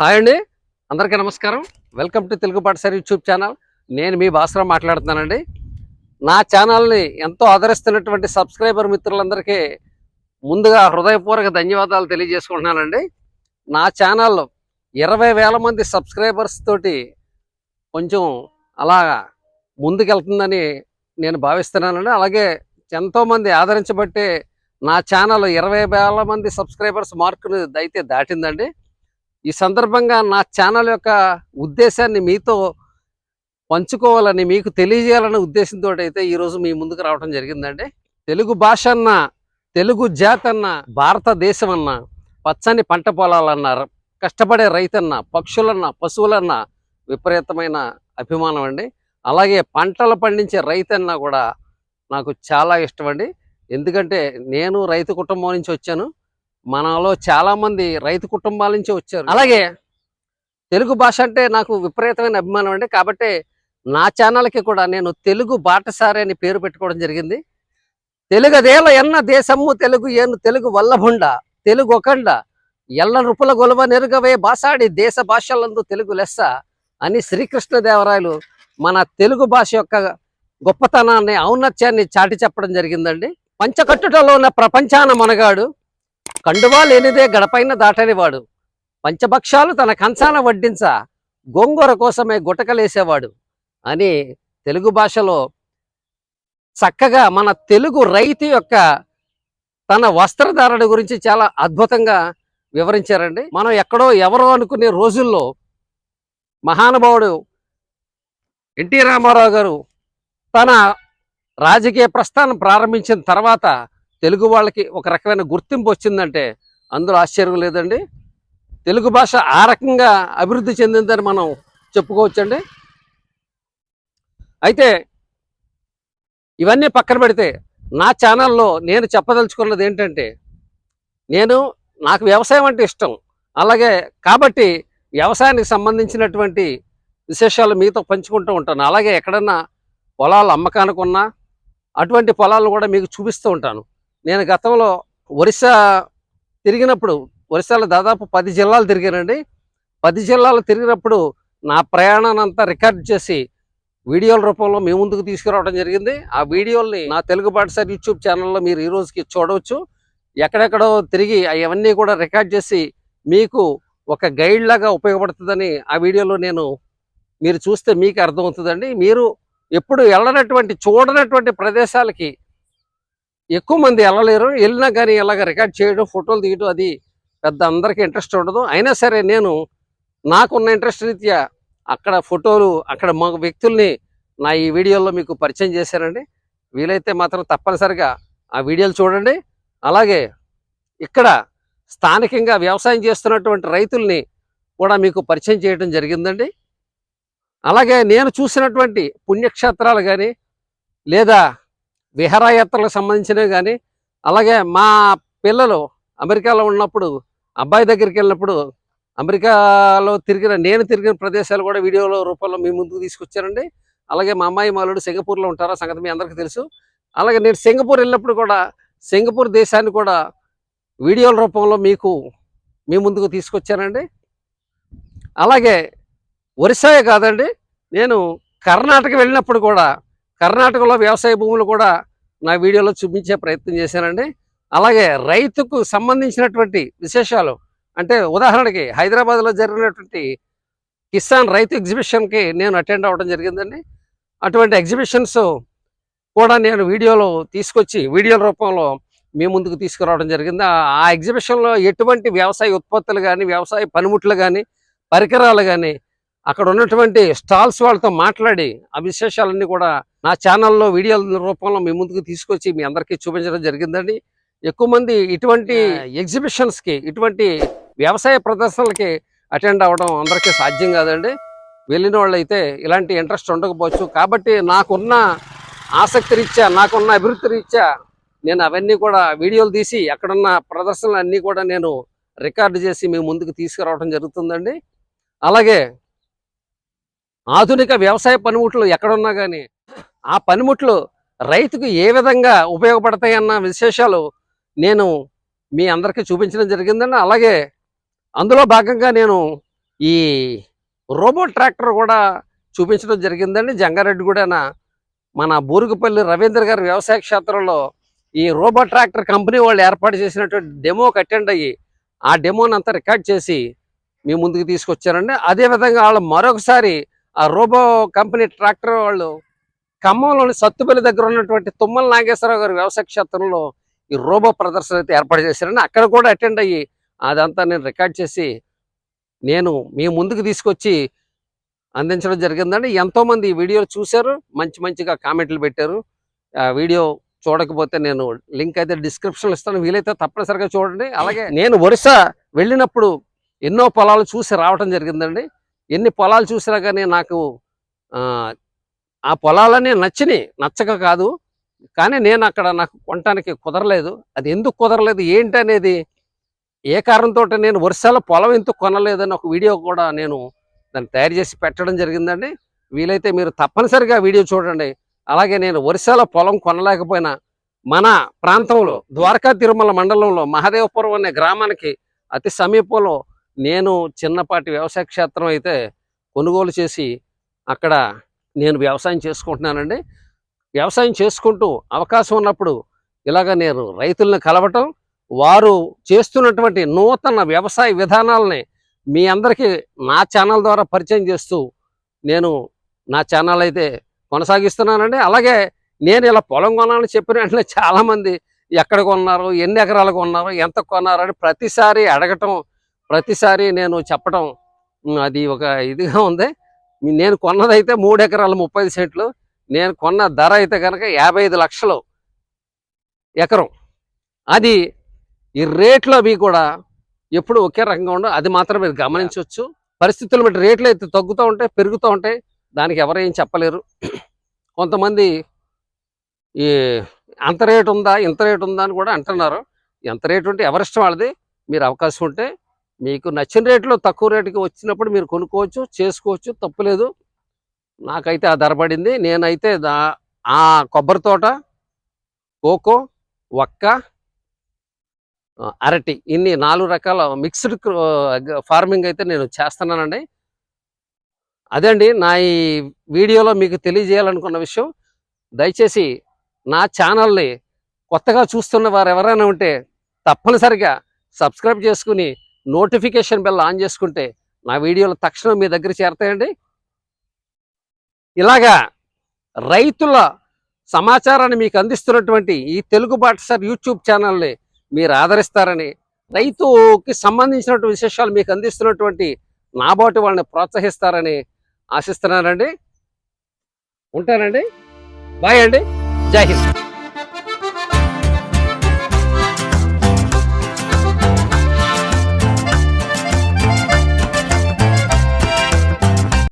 Hi అండి. అందరికీ నమస్కారం. వెల్కమ్ టు తెలుగు పాఠశాల యూట్యూబ్ ఛానల్. నేను మీ భాస్కర్ మాట్లాడుతున్నానండి. నా ఛానల్ని ఎంతో ఆదరిస్తున్నటువంటి సబ్స్క్రైబర్ మిత్రులందరికీ ముందుగా హృదయపూర్వక ధన్యవాదాలు తెలియజేసుకుంటున్నానండి. నా ఛానల్ ఇరవై వేల మంది సబ్స్క్రైబర్స్ తోటి కొంచెం అలా ముందుకెళ్తుందని నేను భావిస్తున్నానండి. అలాగే ఎంతోమంది ఆదరించబట్టే నా ఛానల్ ఇరవై వేల మంది సబ్స్క్రైబర్స్ మార్కును అయితే దాటిందండి. ఈ సందర్భంగా నా ఛానల్ యొక్క ఉద్దేశాన్ని మీతో పంచుకోవాలని మీకు తెలియజేయాలనే ఉద్దేశంతో అయితే ఈరోజు మీ ముందుకు రావడం జరిగిందండి. తెలుగు భాష అన్న తెలుగు జాతి అన్న భారతదేశం అన్న పచ్చని పంట పొలాలన్న కష్టపడే రైతన్న పక్షులన్న పశువులన్న విపరీతమైన అభిమానం అండి అలాగే పంటలు పండించే రైతన్న కూడా నాకు చాలా ఇష్టం అండి ఎందుకంటే నేను రైతు కుటుంబం నుంచి వచ్చాను. మనలో చాలా మంది రైతు కుటుంబాల నుంచి వచ్చారు. అలాగే తెలుగు భాష అంటే నాకు విపరీతమైన అభిమానం అండి. కాబట్టి నా ఛానల్కి కూడా నేను తెలుగు బాటసారి అని పేరు పెట్టుకోవడం జరిగింది. తెలుగదేల ఎన్న దేశము తెలుగు ఏను తెలుగు వల్లభుండ తెలుగు ఒకండ ఎల్ల నృపుల గొలవ నెరుగవే బాసాడి దేశ భాషలందు తెలుగు లెస్స అని శ్రీకృష్ణదేవరాయలు మన తెలుగు భాష యొక్క గొప్పతనాన్ని ఔన్నత్యాన్ని చాటి చెప్పడం జరిగిందండి. పంచకట్టుటలో ఉన్న ప్రపంచాన మనగాడు. కండువా లేనిదే గడపైన దాటనివాడు. పంచభక్షాలు తన కంచాన వడ్డించ గోంగూర కోసమే గుటకలేసేవాడు అని తెలుగు భాషలో చక్కగా మన తెలుగు రైతు యొక్క తన వస్త్రధారణ గురించి చాలా అద్భుతంగా వివరించారండి. మనం ఎక్కడో ఎవరో అనుకునే రోజుల్లో మహానుభావుడు ఎన్టీ రామారావు గారు తన రాజకీయ ప్రస్థానం ప్రారంభించిన తర్వాత తెలుగు వాళ్ళకి ఒక రకమైన గుర్తింపు వచ్చిందంటే అందులో ఆశ్చర్యం లేదండి. తెలుగు భాష ఆ రకంగా అభివృద్ధి చెందిందని మనం చెప్పుకోవచ్చండి. అయితే ఇవన్నీ పక్కన పెడితే నా ఛానల్లో నేను చెప్పదలుచుకున్నది ఏంటంటే నేను నాకు వ్యవసాయం అంటే ఇష్టం. అలాగే కాబట్టి వ్యవసాయానికి సంబంధించినటువంటి విశేషాలు మీతో పంచుకుంటూ ఉంటాను. అలాగే ఎక్కడన్నా పొలాలు అమ్మకానికి ఉన్నా అటువంటి పొలాలను కూడా మీకు చూపిస్తూ ఉంటాను. నేను గతంలో ఒరిస్సా తిరిగినప్పుడు ఒరిస్సాలో దాదాపు పది జిల్లాలు తిరిగానండి. పది జిల్లాలు తిరిగినప్పుడు నా ప్రయాణాన్ని అంతా రికార్డ్ చేసి వీడియోల రూపంలో మీ ముందుకు తీసుకురావడం జరిగింది. ఆ వీడియోల్ని నా తెలుగు పాఠశాల యూట్యూబ్ ఛానల్లో మీరు ఈ రోజుకి చూడవచ్చు. ఎక్కడెక్కడో తిరిగి అవన్నీ కూడా రికార్డ్ చేసి మీకు ఒక గైడ్ లాగా ఉపయోగపడుతుందని ఆ వీడియోలో నేను మీరు చూస్తే మీకు అర్థమవుతుందండి. మీరు ఎప్పుడు వెళ్ళనటువంటి చూడనటువంటి ప్రదేశాలకి ఎక్కువ మంది వెళ్ళలేరు. వెళ్ళినా కానీ ఇలాగ రికార్డ్ చేయడం ఫోటోలు తీయడం అది పెద్ద అందరికీ ఇంట్రెస్ట్ ఉండదు. అయినా సరే నేను నాకున్న ఇంట్రెస్ట్ రీత్యా అక్కడ ఫోటోలు అక్కడ మా వ్యక్తుల్ని నా ఈ వీడియోలో మీకు పరిచయం చేశానండి. వీలైతే మాత్రం తప్పనిసరిగా ఆ వీడియోలు చూడండి. అలాగే ఇక్కడ స్థానికంగా వ్యవసాయం చేస్తున్నటువంటి రైతుల్ని కూడా మీకు పరిచయం చేయడం జరిగిందండి. అలాగే నేను చూసినటువంటి పుణ్యక్షేత్రాలు కానీ లేదా విహారయాత్రలకు సంబంధించినవి కానీ అలాగే మా పిల్లలు అమెరికాలో ఉన్నప్పుడు అబ్బాయి దగ్గరికి వెళ్ళినప్పుడు అమెరికాలో తిరిగిన నేను తిరిగిన ప్రదేశాలు కూడా వీడియోల రూపంలో మీ ముందుకు తీసుకొచ్చారండి. అలాగే మా అమ్మాయి మాలుడు సింగపూర్లో ఉంటారు సంగతి మీ అందరికీ తెలుసు. అలాగే నేను సింగపూర్ వెళ్ళినప్పుడు కూడా సింగపూర్ దేశాన్ని కూడా వీడియోల రూపంలో మీకు మీ ముందుకు తీసుకొచ్చానండి. అలాగే ఒరిస్సాయే కాదండి నేను కర్ణాటక వెళ్ళినప్పుడు కూడా కర్ణాటకలో వ్యవసాయ భూములు కూడా నా వీడియోలో చూపించే ప్రయత్నం చేశానండి. అలాగే రైతుకు సంబంధించినటువంటి విశేషాలు అంటే ఉదాహరణకి హైదరాబాద్లో జరిగినటువంటి కిసాన్ రైతు ఎగ్జిబిషన్కి నేను అటెండ్ అవ్వడం జరిగిందండి. అటువంటి ఎగ్జిబిషన్స్ కూడా నేను వీడియోలో తీసుకొచ్చి వీడియోల రూపంలో మీ ముందుకు తీసుకురావడం జరిగింది. ఆ ఎగ్జిబిషన్లో ఎటువంటి వ్యవసాయ ఉత్పత్తులు కానీ వ్యవసాయ పనిముట్లు కానీ పరికరాలు కానీ అక్కడ ఉన్నటువంటి స్టాల్స్ వాళ్ళతో మాట్లాడి ఆ విశేషాలన్నీ కూడా నా ఛానల్లో వీడియోల రూపంలో మీ ముందుకు తీసుకొచ్చి మీ అందరికీ చూపించడం జరిగిందండి. ఎక్కువ మంది ఇటువంటి ఎగ్జిబిషన్స్కి ఇటువంటి వ్యవసాయ ప్రదర్శనలకి అటెండ్ అవ్వడం అందరికీ సాధ్యం కాదండి. వెళ్ళిన వాళ్ళు అయితే ఇలాంటి ఇంట్రెస్ట్ ఉండకపోవచ్చు. కాబట్టి నాకున్న ఆసక్తి రీత్యా నాకున్న అభివృద్ధి రీత్యా నేను అవన్నీ కూడా వీడియోలు తీసి అక్కడున్న ప్రదర్శనలు అన్నీ కూడా నేను రికార్డు చేసి మీ ముందుకు తీసుకురావడం జరుగుతుందండి. అలాగే ఆధునిక వ్యవసాయ పనిముట్లు ఎక్కడున్నా కానీ ఆ పనిముట్లు రైతుకు ఏ విధంగా ఉపయోగపడతాయి అన్న విశేషాలు నేను మీ అందరికీ చూపించడం జరిగిందండి. అలాగే అందులో భాగంగా నేను ఈ రోబో ట్రాక్టర్ కూడా చూపించడం జరిగిందండి. జంగారెడ్డి కూడా మన బూరుగుపల్లి రవీంద్ర గారి వ్యవసాయ క్షేత్రంలో ఈ రోబో ట్రాక్టర్ కంపెనీ వాళ్ళు ఏర్పాటు చేసినటువంటి డెమోకి అటెండ్ అయ్యి ఆ డెమోని అంతా రికార్డ్ చేసి మీ ముందుకు తీసుకొచ్చారండి. అదేవిధంగా వాళ్ళు మరొకసారి ఆ రోబో కంపెనీ ట్రాక్టర్ వాళ్ళు ఖమ్మంలోని సత్తుపల్లి దగ్గర ఉన్నటువంటి తుమ్మల నాగేశ్వరరావు గారి వ్యవసాయ క్షేత్రంలో ఈ రోబో ప్రదర్శన అయితే ఏర్పాటు చేశారని అక్కడ కూడా అటెండ్ అయ్యి అదంతా నేను రికార్డ్ చేసి నేను మీ ముందుకు తీసుకొచ్చి అందించడం జరిగిందండి. ఎంతోమంది ఈ వీడియోలు చూశారు మంచి మంచిగా కామెంట్లు పెట్టారు. ఆ వీడియో చూడకపోతే నేను లింక్ అయితే డిస్క్రిప్షన్లో ఇస్తాను. వీలైతే తప్పనిసరిగా చూడండి. అలాగే నేను ఒరిస్సా వెళ్ళినప్పుడు ఎన్నో పొలాలు చూసి రావటం జరిగిందండి. ఎన్ని పొలాలు చూసినా కానీ నాకు ఆ, పొలాలన్నీ నచ్చినాయి. నచ్చక కాదు. కానీ నేను అక్కడ నాకు కొనటానికి కుదరలేదు. అది ఎందుకు కుదరలేదు? ఏంటి అనేది ఏ కారణంతో నేను వర్షాల పొలం ఎందుకు కొనలేదని ఒక వీడియో కూడా నేను దాన్ని తయారు చేసి పెట్టడం జరిగిందండి. వీలైతే మీరు తప్పనిసరిగా వీడియో చూడండి. అలాగే నేను వర్షాల పొలం కొనలేకపోయినా మన ప్రాంతంలో ద్వారకా తిరుమల మండలంలో మహదేవపురం అనే గ్రామానికి అతి సమీపంలో నేను చిన్నపాటి వ్యవసాయ క్షేత్రం అయితే కొనుగోలు చేసి అక్కడ నేను వ్యవసాయం చేసుకుంటున్నానండి. వ్యవసాయం చేసుకుంటూ అవకాశం ఉన్నప్పుడు ఇలాగ నేను రైతులను కలవటం వారు చేస్తున్నటువంటి నూతన వ్యవసాయ విధానాలని మీ అందరికీ నా ఛానల్ ద్వారా పరిచయం చేస్తూ నేను నా ఛానల్ అయితే కొనసాగిస్తున్నానండి. అలాగే నేను ఇలా పొలం కొనాలని చెప్పిన వెంటనే చాలామంది ఎక్కడ కొన్నారు ఎన్ని ఎకరాలు కొన్నారు ఎంత కొన్నారు అని ప్రతిసారి అడగటం ప్రతిసారి నేను చెప్పడం అది ఒక ఇదిగా ఉంది. నేను కొన్నదైతే మూడు ఎకరాలు ముప్పై సెంట్లు. నేను కొన్న ధర అయితే కనుక యాభై ఐదు లక్షలు ఎకరం. అది ఈ రేట్లు అవి కూడా ఎప్పుడు ఒకే రకంగా ఉండవు. అది మాత్రం మీరు గమనించవచ్చు. పరిస్థితులు బట్టి రేట్లు అయితే తగ్గుతూ ఉంటాయి పెరుగుతూ ఉంటాయి. దానికి ఎవరు ఏం చెప్పలేరు. కొంతమంది ఈ అంత రేటు ఉందా ఇంత రేటు ఉందా అని కూడా అంటున్నారు. ఎంత రేటు ఉంటే ఎవరిష్టం వాళ్ళది? మీరు అవకాశం ఉంటే మీకు నచ్చిన రేట్లో తక్కువ రేటుకి వచ్చినప్పుడు మీరు కొనుక్కోవచ్చు చేసుకోవచ్చు తప్పులేదు. నాకైతే ఆ ధర పడింది. నేనైతే దా ఆ కొబ్బరి తోట కోకో వక్క అరటి ఇన్ని నాలుగు రకాల మిక్స్డ్ ఫార్మింగ్ అయితే నేను చేస్తున్నానండి. అదండి నా ఈ వీడియోలో మీకు తెలియజేయాలనుకున్న విషయం దయచేసి నా ఛానల్ని కొత్తగా చూస్తున్న వారు ఎవరైనా ఉంటే తప్పనిసరిగా సబ్స్క్రైబ్ చేసుకుని నోటిఫికేషన్ బెల్ ఆన్ చేసుకుంటే నా వీడియోలు తక్షణం మీ దగ్గర చేరతాయండి. ఇలాగా రైతుల సమాచారాన్ని మీకు అందిస్తున్నటువంటి ఈ తెలుగు బాటసార్ యూట్యూబ్ ఛానల్ని మీరు ఆదరిస్తారని రైతుకి సంబంధించినటువంటి విశేషాలు మీకు అందిస్తున్నటువంటి నాబోటి వాళ్ళని ప్రోత్సహిస్తారని ఆశిస్తున్నానండి. ఉంటానండి. బాయ్ అండి. జై హింద్.